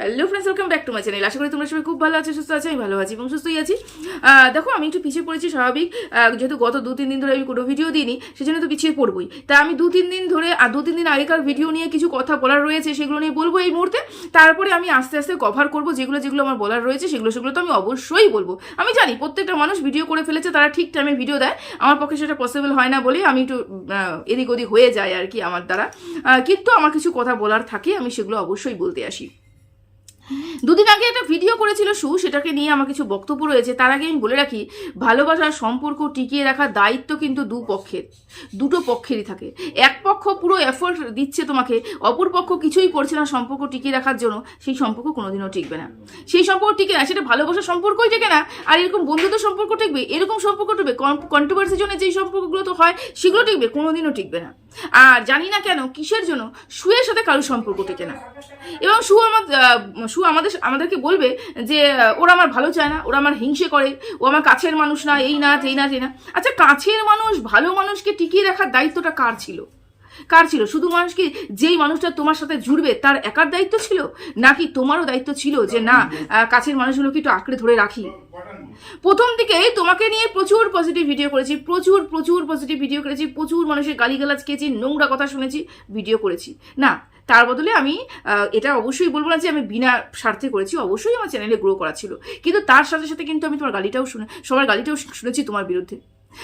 Hello friends welcome back to my channel আশা করি তোমরা সবাই খুব ভালো আছো, সুস্থ আছো, আমি ভালো আছি এবং সুস্থই আছি। দেখো, আমি একটু পিছিয়ে পড়েছি স্বাভাবিক। যেহেতু গত দু তিন দিন ধরে আমি কোনো ভিডিও দিইনি, সেজন্য তো পিছিয়ে পড়বই। তা আমি দু তিন দিন ধরে আর দু তিন দিন আগেকার ভিডিও নিয়ে কিছু কথা বলার রয়েছে, সেগুলো নিয়ে বলব এই মুহূর্তে। তারপরে আমি আস্তে আস্তে কভার করব, যেগুলো যেগুলো আমার বলার রয়েছে, সেগুলো সেগুলো তো আমি অবশ্যই বলব। আমি জানি, প্রত্যেকটা মানুষ ভিডিও করে ফেলেছে, তারা ঠিক টাইমে ভিডিও দেয়। আমার পক্ষে সেটা পসিবল হয় না বলে আমি একটু এদিক ওদিক হয়ে যায় আর কি আমার দ্বারা। কিন্তু আমার কিছু কথা বলার থাকে, আমি সেগুলো অবশ্যই বলতে আসি। দুদিন আগে একটা ভিডিও করেছিল সু, সেটাকে নিয়ে আমার কিছু বক্তব্য রয়েছে। তার আগে আমি বলে রাখি, ভালোবাসার সম্পর্ক টিকিয়ে রাখার দায়িত্ব কিন্তু দু পক্ষের, দুটো পক্ষেরই থাকে। এক পক্ষ পুরো এফোর্ট দিচ্ছে তোমাকে, অপর পক্ষ কিছুই করছে না সম্পর্ক টিকিয়ে রাখার জন্য, সেই সম্পর্ক কোনোদিনও টিকবে না। সেই সম্পর্ক টিকে না, সেটা ভালোবাসার সম্পর্কই টিকে না, আর এরকম বন্ধুত্ব সম্পর্ক টিকবে, এরকম সম্পর্ক টিকবে কন্ট্রোভার্সির জন্য যেই সম্পর্কগুলো তো হয়, সেগুলো টিকবে, কোনোদিনও টিকবে না। আর জানি না কেন, কিসের জন্য সুয়ের সাথে কারোর সম্পর্ক টিকে না। এবং সু আমার সু আমাদের আমাদেরকে বলবে যে ওরা আমার ভালো চায় না, ওরা আমার হিংসে করে, ও আমার কাছের মানুষ না, এই না এই না এই না। আচ্ছা কাছের মানুষ, ভালো মানুষকে টিকিয়ে রাখার দায়িত্বটা কার ছিল? কার ছিল? শুধু মানুষ কি যেই মানুষটা তোমার সাথে জুড়বে, তার একার দায়িত্ব ছিল? নাকি তোমারও দায়িত্ব ছিল যে, না কাছের মানুষগুলোকে একটু আঁকড়ে ধরে রাখি? প্রথম দিকে তোমাকে নিয়ে প্রচুর পজিটিভ ভিডিও করেছি, প্রচুর প্রচুর পজিটিভ ভিডিও করেছি, প্রচুর মানুষের গালিগালাজ খেয়েছি, নোংরা কথা শুনেছি ভিডিও করেছি। না তার বদলে আমি এটা অবশ্যই বলব না যে আমি বিনা স্বার্থে করেছি, অবশ্যই আমার চ্যানেলে গ্রো করা ছিল। কিন্তু তার সাথে সাথে কিন্তু আমি তোমার গালিটাও শুনে, সবার গালিটাও শুনেছি তোমার বিরুদ্ধে।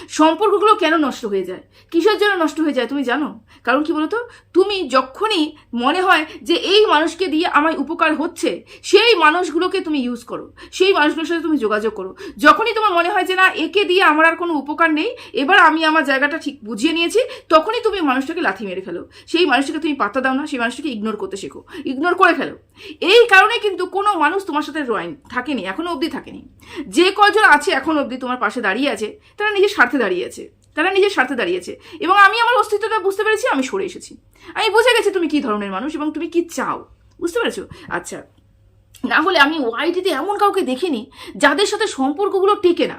সম্পর্কগুলো কেন নষ্ট হয়ে যায়? কিসের জন্য নষ্ট হয়ে যায় তুমি জানো? কারণ কি বলতো? তুমি যখনই মনে হয় যে এই মানুষকে দিয়ে আমার উপকার হচ্ছে, সেই মানুষগুলোকে তুমি ইউজ করো। সেই মানুষগুলোর সাথে তুমি যোগাযোগ করো। যখনই তোমার মনে হয় যে না, একে দিয়ে আমার আর কোনো উপকার নেই, এবার আমি আমার জায়গাটা ঠিক বুঝিয়ে নিয়েছি, তখনই তুমি মানুষটাকে লাথি মেরে ফেলো। সেই মানুষটাকে তুমি পাত্তা দাও না, সেই মানুষটাকে ইগনোর করতে শেখো। ইগনোর করে ফেলো। এই কারণে কিন্তু কোনো মানুষ তোমার সাথে রয়েন থাকেনি, এখনও অবধি থাকেনি। যে কজন আছে এখন অবধি তোমার পাশে দাঁড়িয়ে আছে, তারা নিজের স্বার্থে দাঁড়িয়েছে। তারা নিজের স্বার্থে দাঁড়িয়েছে। এবং আমি আমার অস্তিত্বটা বুঝতে পেরেছি, আমি সরে এসেছি। আমি বুঝে গেছি তুমি কি ধরনের মানুষ এবং তুমি কি চাও। বুঝতে পেরেছ? আচ্ছা। না হলে আমি ওয়াইটিতে এমন কাউকে দেখিনি যাদের সাথে সম্পর্কগুলো টিকে না।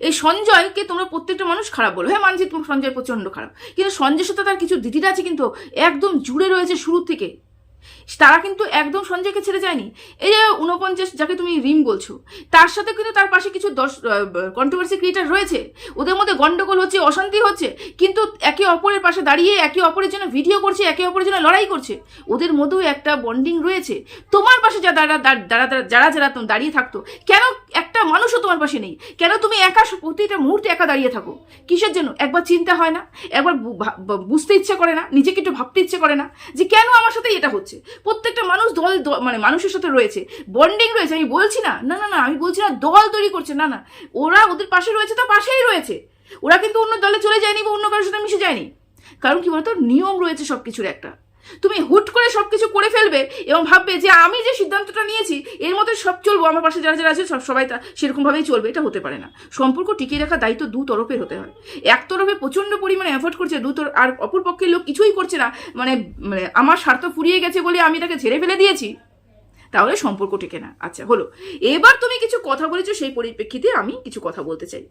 এই সঞ্জয়কে তোমরা প্রত্যেকটা মানুষ খারাপ বলো। হ্যাঁ মানছি তোমার সঞ্জয় প্রচণ্ড খারাপ। কিন্তু সঞ্জয়ের সাথে তার কিছু দিদিরা আছে কিন্তু একদম জুড়ে রয়েছে শুরু থেকে। তারা কিন্তু একদম সঞ্জয়কে ছেড়ে যায়নি। এই যে উনপঞ্চাশ যাকে তুমি রিম বলছো, তার সাথে কিন্তু তার পাশে কিছু দশ কন্ট্রোভার্সি ক্রিয়েটার রয়েছে। ওদের মধ্যে গন্ডগোল হচ্ছে, অশান্তি হচ্ছে, কিন্তু একে অপরের পাশে দাঁড়িয়ে, একে অপরের জন্য ভিডিও করছে, একে অপরের জন্য লড়াই করছে। ওদের মধ্যেও একটা বন্ডিং রয়েছে। তোমার পাশে যা দাঁড়া যারা যারা তোম- দাঁড়িয়ে থাকতো, কেন একটা মানুষও তোমার পাশে নেই? কেন তুমি একা প্রতিটা মুহূর্তে একা দাঁড়িয়ে থাকো? কিসের জন্য? একবার চিন্তা হয় না, একবার বুঝতে ইচ্ছে করে না, নিজেকে একটু ভাবতে ইচ্ছে করে না, যে কেন আমার সাথে এটা হচ্ছে? প্রত্যেকটা মানুষ দল মানে মানুষের সাথে রয়েছে। বন্ডিং রয়েছে, আমি বলছি না। না না না, আমি বলছি না দল তৈরি করছে, না না। ওরা ওদের পাশে রয়েছে তো পাশেই রয়েছে। ওরা কিন্তু অন্য দলে চলে যায়নি বা অন্য কারোর সাথে মিশে যায়নি। কারণ কি বলতো? নিয়ম রয়েছে সব কিছুর একটা। তুমি হুট করে সব কিছু করে ফেলবে এবং ভাববে যে আমি যে সিদ্ধান্তটা নিয়েছি, এর মধ্যে সব চলবো, আমার পাশে যারা যারা আছে সব সবাই তা সেরকমভাবেই চলবে, এটা হতে পারে না। সম্পর্ক টিকিয়ে রাখা দায়িত্ব দু তরফের হতে হয়। এক তরফে প্রচণ্ড পরিমাণে এফোর্ট করছে, দু তরফ আর অপর পক্ষের লোক কিছুই করছে না। মানে মানে আমার স্বার্থ ফুরিয়ে গেছে বলে আমি তাকে ছেড়ে ফেলে দিয়েছি। তাহলে সম্পর্ক টেকে না। আচ্ছা হলো। এবার তুমি কিছু কথা বলেছ, সেই পরিপ্রেক্ষিতে আমি কিছু কথা বলতে চাই।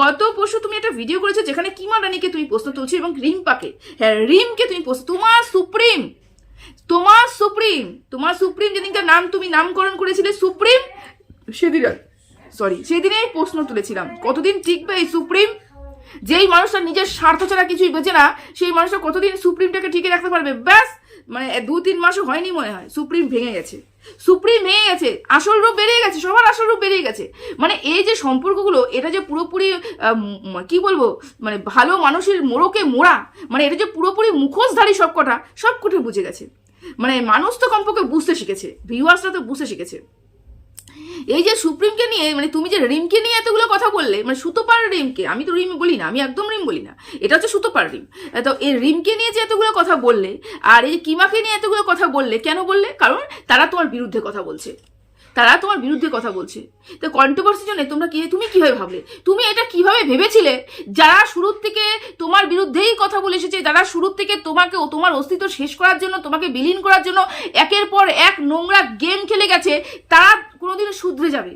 গত পরশু তুমি একটা ভিডিও করেছ যেখানে কিমা রানীকে তুমি প্রশ্ন তুলছো এবং রিম্পাকে হ্যাঁ রিমকে তুমি প্রশ্ন, তোমার সুপ্রিম তোমার সুপ্রিম তোমার সুপ্রিম যেদিনকার নাম তুমি নামকরণ করেছিলে, সুপ্রিম সেদিন সরি সেদিনেই প্রশ্ন তুলেছিলাম। কতদিন টিকবে এই সুপ্রিম? যেই মানুষটা নিজের স্বার্থ ছাড়া কিছুই বোঝে না, সেই মানুষটা কতদিন সুপ্রিমটাকে টিকে রাখতে পারবে? ব্যাস মানে দু তিন মাসও হয়নি মনে হয়, সুপ্রিম ভেঙে গেছে। সুপ্রিম ভেঙে গেছে, আসল রূপ বেরিয়ে গেছে, সবার আসল রূপ বেরিয়ে গেছে। মানে এই যে সম্পর্কগুলো, এটা যে পুরোপুরি কি বলব মানে ভালো মানুষের মোড়কে মোড়া মানে এটা যে পুরোপুরি মুখোশধারী সব কটা সব বুঝে গেছে। মানে মানুষ তো কমপক্ষে বুঝতে শিখেছে ভিউয়ার্সরা তো বুঝতে শিখেছে। এই যে সুপ্রিমকে নিয়ে মানে তুমি যে রিমকে নিয়ে এতগুলো কথা বললে মানে সুতোপার রিমকে, আমি তো রিম বলি না, আমি একদম রিম বলি না, এটা হচ্ছে সুতোপার রিম। তো এই রিমকে নিয়ে যে এতগুলো কথা বললে, আর এই যে কিমাকে নিয়ে এতগুলো কথা বললে, কেন বললে? কারণ তারা তোমার বিরুদ্ধে কথা বলছে। তারা তোমার বিরুদ্ধে কথা বলছে। তো কন্ট্রোভার্সির জন্য তোমরা কি, তুমি কীভাবে ভাবলে? তুমি এটা কীভাবে ভেবেছিলে? যারা শুরুর থেকে তোমার বিরুদ্ধেই কথা বলে এসেছে, যারা শুরুর থেকে তোমাকে ও তোমার অস্তিত্ব শেষ করার জন্য, তোমাকে বিলীন করার জন্য একের পর এক নোংরা গেম খেলে গেছে, তারা কোনোদিনও শুধরে যাবে।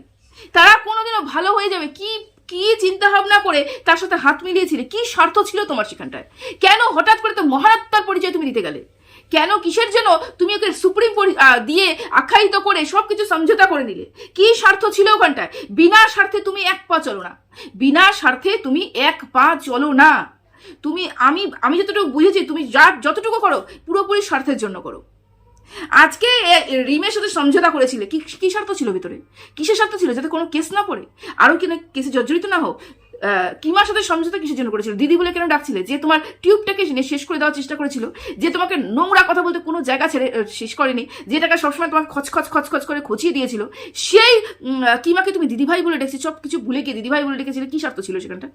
তারা কোনোদিনও ভালো হয়ে যাবে। কি কি চিন্তা ভাবনা করে তার সাথে হাত মিলিয়েছিলে? কি স্বার্থ ছিল তোমার সেখানটায়? কেন হঠাৎ করে তো মহারাত্মার পরিচয় তুমি দিতে গেলে? কেন কিসের জন্য তুমি ওকে সুপ্রিম দিয়ে আখ্যায়িত করে সব কিছু সমঝোতা করে নিলে কি স্বার্থ ছিল ওখানটায়? বিনা স্বার্থে তুমি এক পা চলো না। বিনা স্বার্থে তুমি এক পা চলো না। তুমি, আমি আমি যতটুকু বুঝেছি, তুমি যা, যতটুকু করো, পুরোপুরি স্বার্থের জন্য করো। আজকে রিমের সাথে সমঝোতা করেছিলে, কি কি স্বার্থ ছিল ভিতরে? কিসের স্বার্থ ছিল, যাতে কোনো কেস না পড়ে? আরও কিনা কেসে জর্জরিত না হোক? কিমার সাথে সমঝোতা কিসের জন্য করেছিল? দিদি বলে কেন ডাকছিলে? যে তোমার টিউবটাকে শেষ করে দেওয়ার চেষ্টা করেছিল, যে তোমাকে নোংরা কথা বলতে কোনো জায়গা ছেড়ে শেষ করেনি যেটাকে সবসময় তোমাকে খচ খচ খচ খচ করে খচিয়ে দিয়েছিল, সেই কিমাকে তুমি দিদিভাই বলে ডেকেছি সব কিছু ভুলে গিয়ে দিদিভাই বলে ডেকেছিলে, কি স্বার্থ ছিল সেখানটা?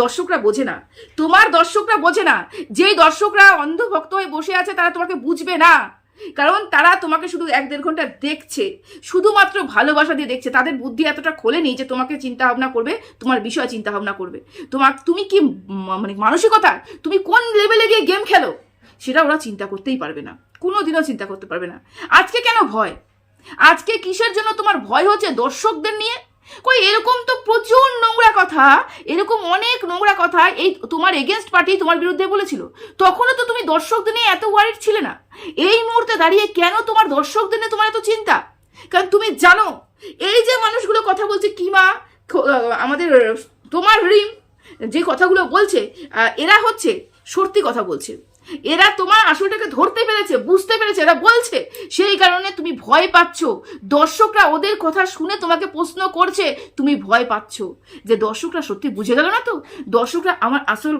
দর্শকরা বোঝে না। তোমার দর্শকরা বোঝে না, যেই দর্শকরা অন্ধভক্ত হয়ে বসে আছে, তারা তোমাকে বুঝবে না। কারণ তারা তোমাকে শুধু এক দেড় ঘণ্টা দেখছে, শুধুমাত্র ভালোবাসা দিয়ে দেখছে। তাদের বুদ্ধি এতটা খোলেনি যে তোমাকে চিন্তা ভাবনা করবে, তোমার বিষয়ে চিন্তা ভাবনা করবে। তোমার তুমি কি মানে মানসিকতা, তুমি কোন লেভেলে গিয়ে গেম খেলো? সেটা ওরা চিন্তা করতেই পারবে না। কোনো দিনও চিন্তা করতে পারবে না। আজকে কেন ভয়? আজকে কিসের জন্য তোমার ভয় হচ্ছে দর্শকদের নিয়ে? কই এরকম তো প্রচুর কথা, এরকম অনেক নোংরা কথা এই তোমার এগেনস্ট পার্টি তোমার বিরুদ্ধে বলেছিল। তখনও তো তুমি দর্শকদের নিয়ে এত ওয়ারিড ছিলে না। এই মুহূর্তে দাঁড়িয়ে কেন তোমার দর্শকদের নিয়ে তোমার এত চিন্তা? কারণ তুমি জানো, এই যে মানুষগুলো কথা বলছে, কিমা আমাদের, তোমার রিম, যে কথাগুলো বলছে এরা হচ্ছে সত্যি কথা বলছে। এরা তোমার আসলটাকে ধরতে পেরেছে, বুঝতে পেরেছে, এরা বলছে। সেই কারণে তুমি ভয় পাচ্ছ। দর্শকরা ওদের কথা শুনে তোমাকে প্রশ্ন করছে, তুমি ভয় পাচ্ছ। যে দর্শকরা সত্যি বুঝে গেল না তো? দর্শকরা আমার আসল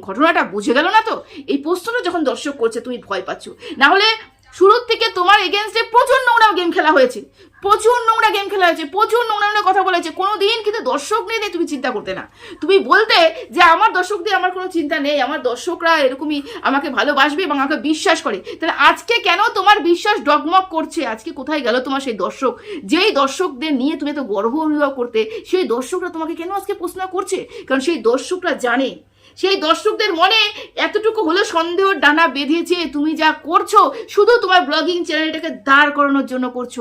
ঘটনাটা বুঝে গেল না তো? এই প্রশ্নটা যখন দর্শক করছে, তুমি ভয় পাচ্ছ। না হলে শুরুর থেকে তোমার এগেনস্টে প্রচুর নোংরা গেম খেলা হয়েছে। প্রচুর নোংরা গেম খেলা হয়েছে, প্রচুর নোংরা নোংরা কথা বলেছে। কোনো দিন কিন্তু দর্শক নিয়ে তুমি চিন্তা করতে না। তুমি বলতে যে আমার দর্শক দিয়ে আমার কোনো চিন্তা নেই, আমার দর্শকরা এরকমই আমাকে ভালোবাসবে এবং আমাকে বিশ্বাস করে। তাহলে আজকে কেন তোমার বিশ্বাস ডগমগ করছে? আজকে কোথায় গেল তোমার সেই দর্শক? যেই দর্শকদের নিয়ে তুমি তো গর্ব অনুভব করতে, সেই দর্শকরা তোমাকে কেন আজকে প্রশ্ন করছে? কারণ সেই দর্শকরা জানে সেই দর্শকদের মনে এতটুকু হলো সন্দেহ, ডানা বেঁধেছে, তুমি যা করছ, শুধু তোমার ব্লগিং চ্যানেলটাকে দাঁড় করানোর জন্য করছ।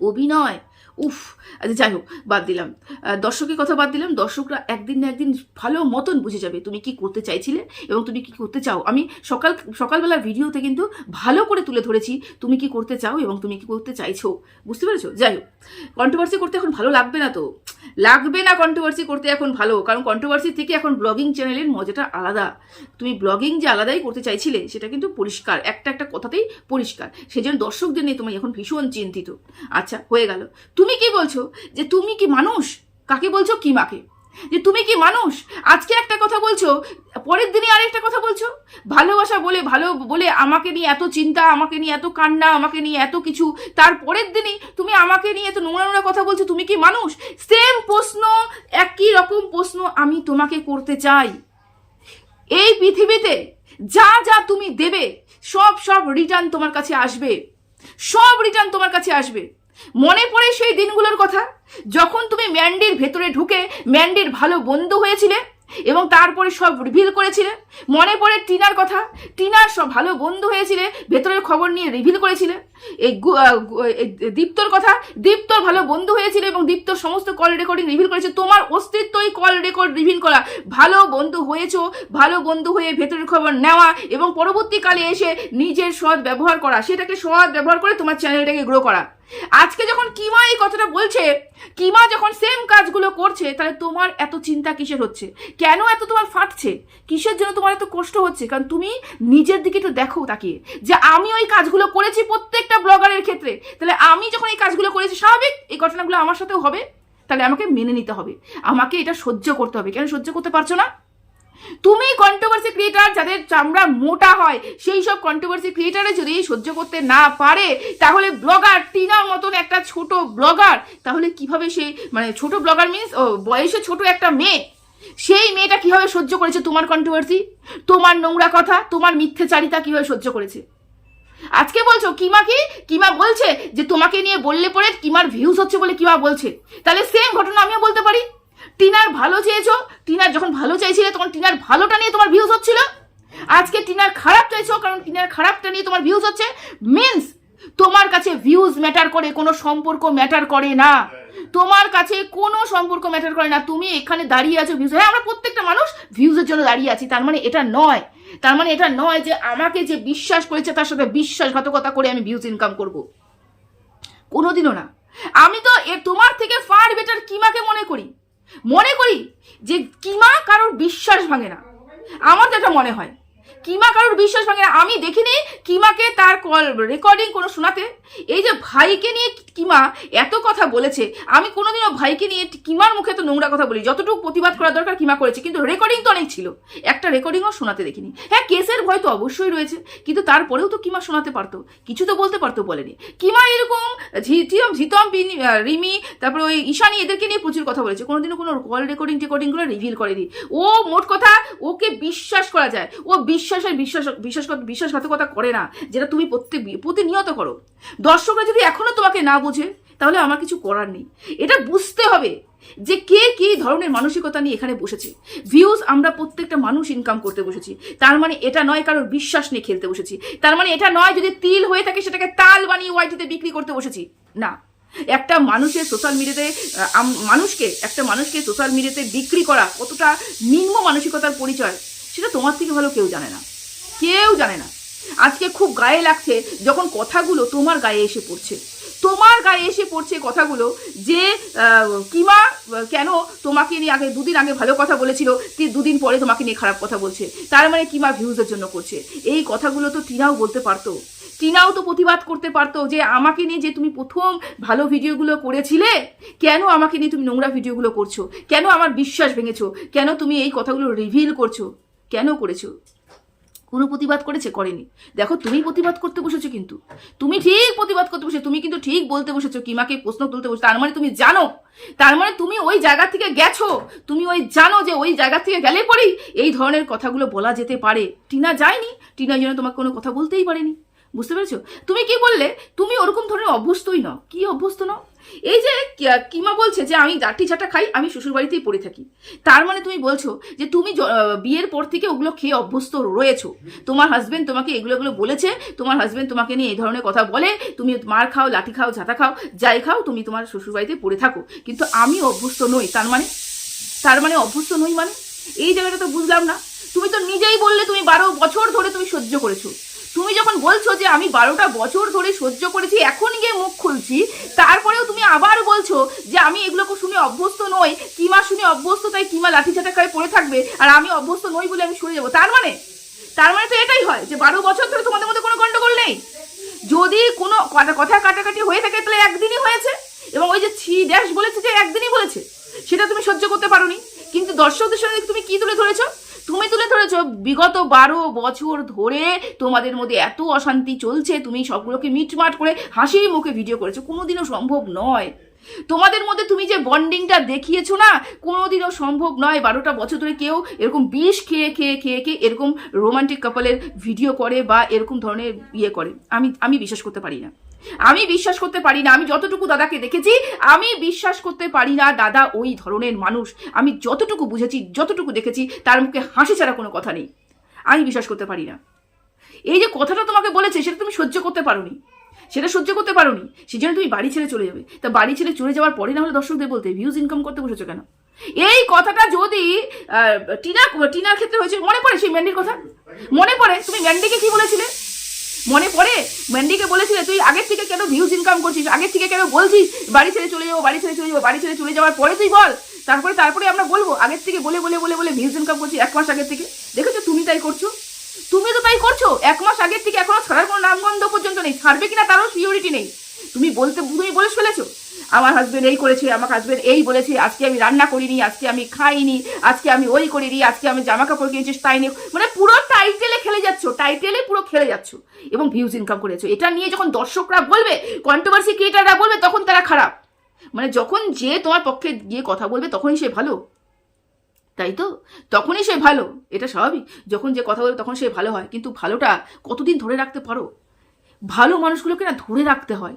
অভিনয়। উফ আচ্ছা যাই হোক, বাদ দিলাম। দর্শকের কথা বাদ দিলাম। দর্শকরা একদিন না একদিন ভালো মতন বুঝে যাবে তুমি কি করতে চাইছিলে এবং তুমি কি করতে চাও। আমি সকাল সকালবেলার ভিডিওতে কিন্তু ভালো করে তুলে ধরেছি তুমি কি করতে চাও এবং তুমি কি করতে চাইছো। বুঝতে পেরেছ? যাই হোক কন্ট্রোভার্সি করতে এখন ভালো লাগবে না তো। লাগবে না কন্ট্রোভার্সি করতে এখন ভালো, কারণ কন্ট্রোভার্সি থেকে এখন ব্লগিং চ্যানেলের মজাটা আলাদা। তুমি ব্লগিং যে আলাদাই করতে চাইছিলে, সেটা কিন্তু পরিষ্কার। একটা একটা কথাতেই পরিষ্কার। সেই জন্য দর্শকদের নিয়ে তুমি এখন ভীষণ চিন্তিত। আচ্ছা হয়ে গেল। তুমি কি বলছো? যে তুমি কি মানুষ? কাকে বলছো? কি মাকে? যে তুমি কি মানুষ? আজকে একটা কথা বলছো, পরের দিনে আরেকটা কথা বলছো? ভালোবাসা বলে ভালো, বলে আমাকে নিয়ে এত চিন্তা, আমাকে নিয়ে এত কান্না, আমাকে নিয়ে এত কিছু, তার পরের দিনই তুমি আমাকে নিয়ে এত নোংরা নোংরা কথা বলছো, তুমি কি মানুষ? সেম প্রশ্ন, একই রকম প্রশ্ন আমি তোমাকে করতে চাই। এই পৃথিবীতে যা যা তুমি দেবে, সব সব রিটার্ন তোমার কাছে আসবে। সব রিটার্ন তোমার কাছে আসবে। মনে পড়ে সেই দিনগুলোর কথা? যখন তুমি ম্যান্ডির ভেতরে ঢুকে ম্যান্ডির ভালো বন্ধু হয়েছিলে এবং তারপরে সব রিভিল করেছিলে? মনে পড়ে টিনার কথা? টিনার সব ভালো বন্ধু হয়েছিলে, ভেতরের খবর নিয়ে রিভিল করেছিলে? এই দীপ্তর কথা, দীপ্তর ভালো বন্ধু হয়েছিল এবং দীপ্তর সমস্ত কল রেকর্ডিং রিভিল করেছে। তোমার অস্তিত্বই কল রেকর্ড রিভিল করা। ভালো বন্ধু হয়েছো, ভালো বন্ধু হয়ে ভেতরের খবর নেওয়া এবং পরবর্তীকালে এসে নিজের সৎ ব্যবহার করা। সেটাকে সৎ ব্যবহার করে তোমার চ্যানেলটাকে গ্রো করা। আজকে যখন কিমা এই কথাটা বলছে, কিমা যখন সেম কাজগুলো করছে, তাহলে তোমার এত চিন্তা কিসের হচ্ছে? কেন এত তোমার ফাটছে? কিসের জন্য তোমার এত কষ্ট হচ্ছে? কারণ তুমি নিজের দিকে একটু দেখো তাকিয়ে। যে আমি ওই কাজগুলো করেছি প্রত্যেকটা ব্লগারের ক্ষেত্রে, তাহলে আমি যখন এই কাজগুলো করেছি, স্বাভাবিক এই ঘটনাগুলো আমার সাথেও হবে, তাহলে আমাকে মেনে নিতে হবে। আমাকে এটা সহ্য করতে হবে। কেন সহ্য করতে পারছ না? তুমি কন্ট্রোভার্সি ক্রিয়েটার যাদের চামড়া মোটা হয়, সেই সব কন্ট্রোভার্সি ক্রিয়েটারে যদি সহ্য করতে না পারে, তাহলে ব্লগার টিনার মতন একটা ছোট ব্লগার, তাহলে কীভাবে সেই মানে ছোট ব্লগার মিনস ও, বয়সে ছোট একটা মেয়ে, সেই মেয়েটা কীভাবে সহ্য করেছে তোমার কন্ট্রোভার্সি তোমার নোংরা কথা, তোমার মিথ্যেচারিতা কীভাবে সহ্য করেছে? আজকে বলছো, কিমা কি? কিমা বলছে যে তোমাকে নিয়ে বললে পরে কিমার ভিউজ হচ্ছে বলে কিমা বলছে। তাহলে সেম ঘটনা আমিও বলতে পারি। টিনার ভালো চেয়েছো, টিনার যখন ভালো চাইছিলে তখন টিনার ভালোটা নিয়ে তোমার ভিউজ হচ্ছিল। আজকে টিনার খারাপ চাইছো কারণ টিনার খারাপটা নিয়ে তোমার ভিউজ হচ্ছে। মিন্স তোমার কাছে ভিউজ ম্যাটার করে, কোনো সম্পর্ক ম্যাটার করে না। তোমার কাছে কোনো সম্পর্ক ম্যাটার করে না। তুমি এখানে দাঁড়িয়ে আছো ভিউজ হ্যাঁ আমরা প্রত্যেকটা মানুষ ভিউজের জন্য দাঁড়িয়ে আছি, তার মানে এটা নয়। তার মানে এটা নয় যে আমাকে যে বিশ্বাস করেছে তার সাথে বিশ্বাসঘাতকতা করে আমি ভিউজ ইনকাম করব। কোনোদিনও না। আমি তো এ তোমার থেকে ফার বেটার কিমাকে মনে করি? মনে করি যে কিমা কারোর বিশ্বাস ভাঙে না। আমার যেটা মনে হয়। কিমা কারোর বিশ্বাস ভাঙে না। আমি দেখিনি কিমাকে তার কল রেকর্ডিং কোনো শোনাতে। এই যে ভাইকে নিয়ে কিমা এত কথা বলেছে, আমি কোনোদিনও ভাইকে নিয়ে কিমার মুখে তো নোংরা কথা বলি যতটুকু প্রতিবাদ করা দরকার কিমা করেছে, কিন্তু রেকর্ডিং তো অনেক ছিল। একটা রেকর্ডিংও শোনাতে দেখিনি। হ্যাঁ কেসের ভয় তো অবশ্যই রয়েছে, কিন্তু তারপরেও তো কিমা শোনাতে পারতো, কিছু তো বলতে পারতো বলেনি। কিমা এরকম ঝিটিয়ম ঝিতম রিমি, তারপরে ওই ঈশানি এদেরকে নিয়ে প্রচুর কথা বলেছে। কোনোদিনও কোনো কল রেকর্ডিং টেকর্ডিংগুলো রিভিল করেনি। ও মোট কথা, ওকে বিশ্বাস করা যায়। ও বিশ্বাসের বিশ্বাস বিশ্বাস বিশ্বাসঘাতকতা করে না, যেটা তুমি প্রত্যেক প্রতিনিয়ত করো। দর্শকরা যদি এখনও তোমাকে না বোঝে, তাহলে আমার কিছু করার নেই। এটা বুঝতে হবে যে কে কি ধরনের মানসিকতা নিয়ে এখানে বসেছে। ভিউজ আমরা প্রত্যেকটা মানুষ ইনকাম করতে বসেছি। তার মানে এটা নয় কারোর বিশ্বাস নিয়ে খেলতে বসেছি। তার মানে এটা নয় যদি তিল হয়ে থাকে সেটাকে তাল বানিয়ে ওয়াইটিতে বিক্রি করতে বসেছি। না। একটা মানুষের সোশ্যাল মিডিয়াতে মানুষকে, একটা মানুষকে সোশ্যাল মিডিয়াতে বিক্রি করা কতটা নিম্ন মানসিকতার পরিচয় সেটা তোমার থেকে ভালো কেউ জানে না। কেউ জানে না। আজকে খুব গায়ে লাগছে যখন কথাগুলো তোমার গায়ে এসে পড়ছে। তোমার গায়ে এসে পড়ছে কথাগুলো যে কিমা, কেন তোমাকে নিয়ে আগে দুদিন আগে ভালো কথা বলেছিল দুদিন পরে তোমাকে নিয়ে খারাপ কথা বলছে। তার মানে কিমা ভিউজের জন্য করছে। এই কথাগুলো তো টিনাও বলতে পারতো। টিনাও তো প্রতিবাদ করতে পারতো যে আমাকে নিয়ে যে তুমি প্রথম ভালো ভিডিওগুলো করেছিলে, কেন আমাকে নিয়ে তুমি নোংরা ভিডিওগুলো করছ? কেন আমার বিশ্বাস ভেঙেছো? কেন তুমি এই কথাগুলো রিভিল করছ? কেন করেছ? কোনো প্রতিবাদ করেছে? করেনি। দেখো, তুমি প্রতিবাদ করতে বসেছো কিন্তু। তুমি ঠিক প্রতিবাদ করতে বসে তুমি কিন্তু ঠিক বলতে বসেছো, কিমাকে প্রশ্ন তুলতে বসে তার মানে তুমি জানো। তার মানে তুমি ওই জায়গা থেকে গেছো। তুমি ওই জানো যে ওই জায়গা থেকে গেলে পরেই এই ধরনের কথাগুলো বলা যেতে পারে। টিনা যায়নি। টিনা যেন তোমাকে কোনো কথা বলতেই পারেনি। বুঝতে পেরেছ? তুমি কি বললে? তুমি ওরকম ধরনের অভ্যস্তই নও। কি অভ্যস্ত নও? এই যে কিমা বলছে যে আমি লাঠি চাটা খাই, আমি শ্বশুর বাড়িতেই পড়ে থাকি। তার মানে তুমি বলছো যে তুমি বিয়ের পর থেকে ওগুলো খেয়ে অভ্যস্ত রয়েছো। তোমার হাজবেন্ড তোমাকে এগুলো এগুলো বলেছে, তোমার হাজবেন্ড তোমাকে নিয়ে এই ধরনের কথা বলে, তুমি মার খাও, লাঠি খাও, ঝাঁটা খাও, যাই খাও, তুমি তোমার শ্বশুর বাড়িতে পড়ে থাকো। কিন্তু আমি অভ্যস্ত নই, তার মানে তার মানে অভ্যস্ত নই মানে? এই জায়গাটা তো বুঝলাম না। তুমি তো নিজেই বললে তুমি বারো বছর ধরে তুমি সহ্য করেছ। তুমি যখন বলছো যে আমি বারোটা বছর ধরে সহ্য করেছি, এখন গিয়ে মুখ খুলছি, তারপরেও তুমি আবার বলছো যে আমি এগুলোকে শুনে অভ্যস্ত নই, কিমা শুনে অভ্যস্ত, তাই কিমা লাঠি চাটা খায় পড়ে থাকবে, আর আমি অভ্যস্ত নই বলে আমি সরে যাব। তার মানে? তার মানে তো এটাই হয় যে বারো বছর ধরে তোমাদের মধ্যে কোনো গন্ডগোল নেই। যদি কোনো কথা কাটাকাটি হয়ে থাকে, তাহলে একদিনই হয়েছে। এবং ওই যে ছি ড্যাশ বলেছে যে একদিনই বলেছে, সেটা তুমি সহ্য করতে পারোনি। কিন্তু দর্শকদের সঙ্গে তুমি কি তুলে ধরেছো? ধরেছো বিগত বারো বছর ধরে তোমাদের মধ্যে এত অশান্তি চলছে, তুমি সবগুলোকে মিটমাট করে হাসি মুখে ভিডিও করেছ। কোনোদিনও সম্ভব নয়। তোমাদের মধ্যে তুমি যে বন্ডিংটা দেখিয়েছো না, কোনোদিনও সম্ভব নয় বারোটা বছর ধরে কেউ এরকম বিষ খেয়ে খেয়ে খেয়ে খেয়ে এরকম রোমান্টিক কাপলের ভিডিও করে বা এরকম ধরনের ইয়ে করে। আমি আমি বিশ্বাস করতে পারি না। আমি বিশ্বাস করতে পারি না, আমি যতটুকু দাদাকে দেখেছি, আমি বিশ্বাস করতে পারি না দাদা ওই ধরনের মানুষ। আমি যতটুকু বুঝেছি, যতটুকু দেখেছি, তার মুখে হাসি ছাড়া কোনো কথা নেই। আমি বিশ্বাস করতে পারি না। এই যে কথাটা তোমাকে বলেছে, সেটা তুমি সহ্য করতে পারোনি। সেটা সহ্য করতে পারোনি সেই জন্য তুমি বাড়ি ছেড়ে চলে যাবে। তা বাড়ি ছেড়ে চলে যাওয়ার পরে না হলে দর্শকদের বলতে ভিউজ ইনকাম করতে বসেছো কেন? এই কথাটা যদি টিনা, টিনার ক্ষেত্রে হয়েছে, মনে পড়ে সেই ম্যান্ডির কথা? মনে পড়ে? তুমি ম্যান্ডিকে কি বলেছিলে? মনে পড়ে? ম্যান্ডিকে বলেছিলে, তুই আগের থেকে কেন ভিউজ ইনকাম করছিস? আগের থেকে কেন বলছিস, বাড়ি ছেড়ে চলে যাব, বাড়ি ছেড়ে চলে যাব, বাড়ি ছেড়ে চলে যাওয়ার পরে তুই বল। তারপরে তারপরে আমরা বলব, আগের থেকে বলে বলে বলে বলে ভিউজ ইনকাম করছি এক মাস আগের থেকে। দেখেছ, তুমি তাই করছ? তুমি তো তাই করছ। এক মাস আগের থেকে এখনও ছাড়ার কোনো নামগন্ধ পর্যন্ত নেই। ছাড়বে কিনা তারও সিওরিটি নেই। তুমি বলতে, তুমি বলে ফেলেছো। আমার হাজবেন্ড এই করেছে, আমার হাজবেন্ড এই বলেছে, আজকে আমি রান্না করিনি, আজকে আমি খাইনি, আজকে আমি ওই করিনি, আজকে আমি জামা কাপড় কিনেছিস তাই নিয়ে মানে পুরো টাইটেলে খেলে যাচ্ছ টাইটেলে পুরো খেলে যাচ্ছ, এবং ভিউজ ইনকাম করেছ। এটা নিয়ে যখন দর্শকরা বলবে কন্ট্রোভার্সি ক্রিয়েটাররা বলবে, তখন তারা খারাপ। মানে যখন যে তোমার পক্ষে গিয়ে কথা বলবে, তখনই সে ভালো। তাই তো? তখনই সে ভালো। এটা স্বাভাবিক। যখন যে কথা বলবে, তখন সে ভালো হয়। কিন্তু ভালোটা কতদিন ধরে রাখতে পারো? ভালো মানুষগুলোকে না ধরে রাখতে হয়।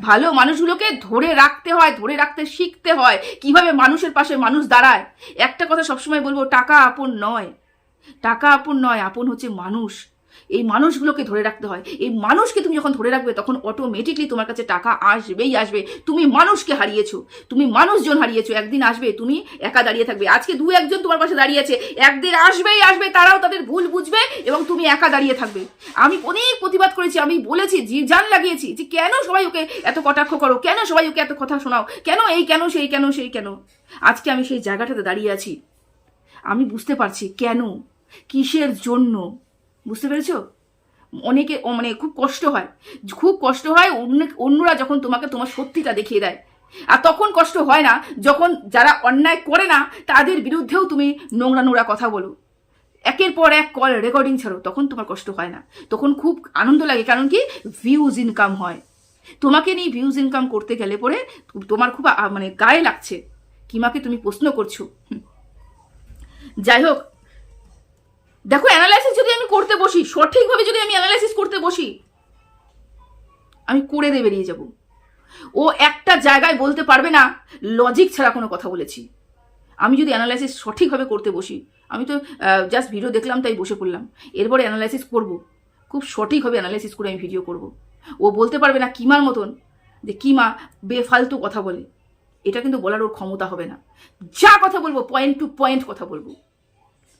ভালো মানুষগুলোকে ধরে রাখতে হয়, ধরে রাখতে শিখতে হয়। কীভাবে মানুষের পাশে মানুষ দাঁড়ায়? একটা কথা সবসময় বলব, টাকা আপন নয়। টাকা আপন নয়, আপন হচ্ছে মানুষ। এই মানুষগুলোকে ধরে রাখতে হয়। এই মানুষকে তুমি যখন ধরে রাখবে, তখন অটোমেটিকলি তোমার কাছে টাকা আসবেই আসবে। তুমি মানুষকে হারিয়েছো। তুমি মানুষজন হারিয়েছো। একদিন আসবে, তুমি একা দাঁড়িয়ে থাকবে। আজকে দু একজন তোমার পাশে দাঁড়িয়ে আছে। একদিন আসবেই আসবে, তারাও তাদের ভুল বুঝবে এবং তুমি একা দাঁড়িয়ে থাকবে। আমি অনেক প্রতিবাদ করেছি, আমি বলেছি জান লাগিয়েছি যে কেন সবাই ওকে এত কটাক্ষ করো? কেন সবাই ওকে এত কথা শোনাও? কেন এই কেন, সেই কেন সেই কেন? আজকে আমি সেই জায়গাটাতে দাঁড়িয়ে আছি। আমি বুঝতে পারছি কেন, কিসের জন্য বুঝতে পেরেছ? অনেকে মানে খুব কষ্ট হয়। খুব কষ্ট হয় অন্য অন্যরা যখন তোমাকে তোমার সত্যিটা দেখিয়ে দেয়। আর তখন কষ্ট হয় না যখন যারা অন্যায় করে না, তাদের বিরুদ্ধেও তুমি নোংরা নোংরা কথা বলো। একের পর এক কল রেকর্ডিং ছাড়ো, তখন তোমার কষ্ট হয় না। তখন খুব আনন্দ লাগে, কারণ কি? ভিউজ ইনকাম হয়। তোমাকে নিয়ে ভিউজ ইনকাম করতে গেলে পরে তোমার খুব মানে গায়ে লাগছে। কিমাকে তুমি প্রশ্ন করছ? যাই হোক দেখো অ্যানালাইসিস যদি আমি করতে বসি, সঠিকভাবে যদি আমি অ্যানালাইসিস করতে বসি, আমি করে দিয়ে বেরিয়ে যাব। ও একটা জায়গায় বলতে পারবে না লজিক ছাড়া কোনো কথা বলেছি। আমি যদি অ্যানালাইসিস সঠিকভাবে করতে বসি, আমি তো জাস্ট ভিডিও দেখলাম, তাই বসে পড়লাম। এরপরে অ্যানালাইসিস করব। খুব সঠিকভাবে অ্যানালাইসিস করে আমি ভিডিও করব। ও বলতে পারবে না কিমার মতন, যে কিমা বেফালতু কথা বলে। এটা কিন্তু বলার ওর ক্ষমতা হবে না। যা কথা বলব পয়েন্ট টু পয়েন্ট কথা বলব।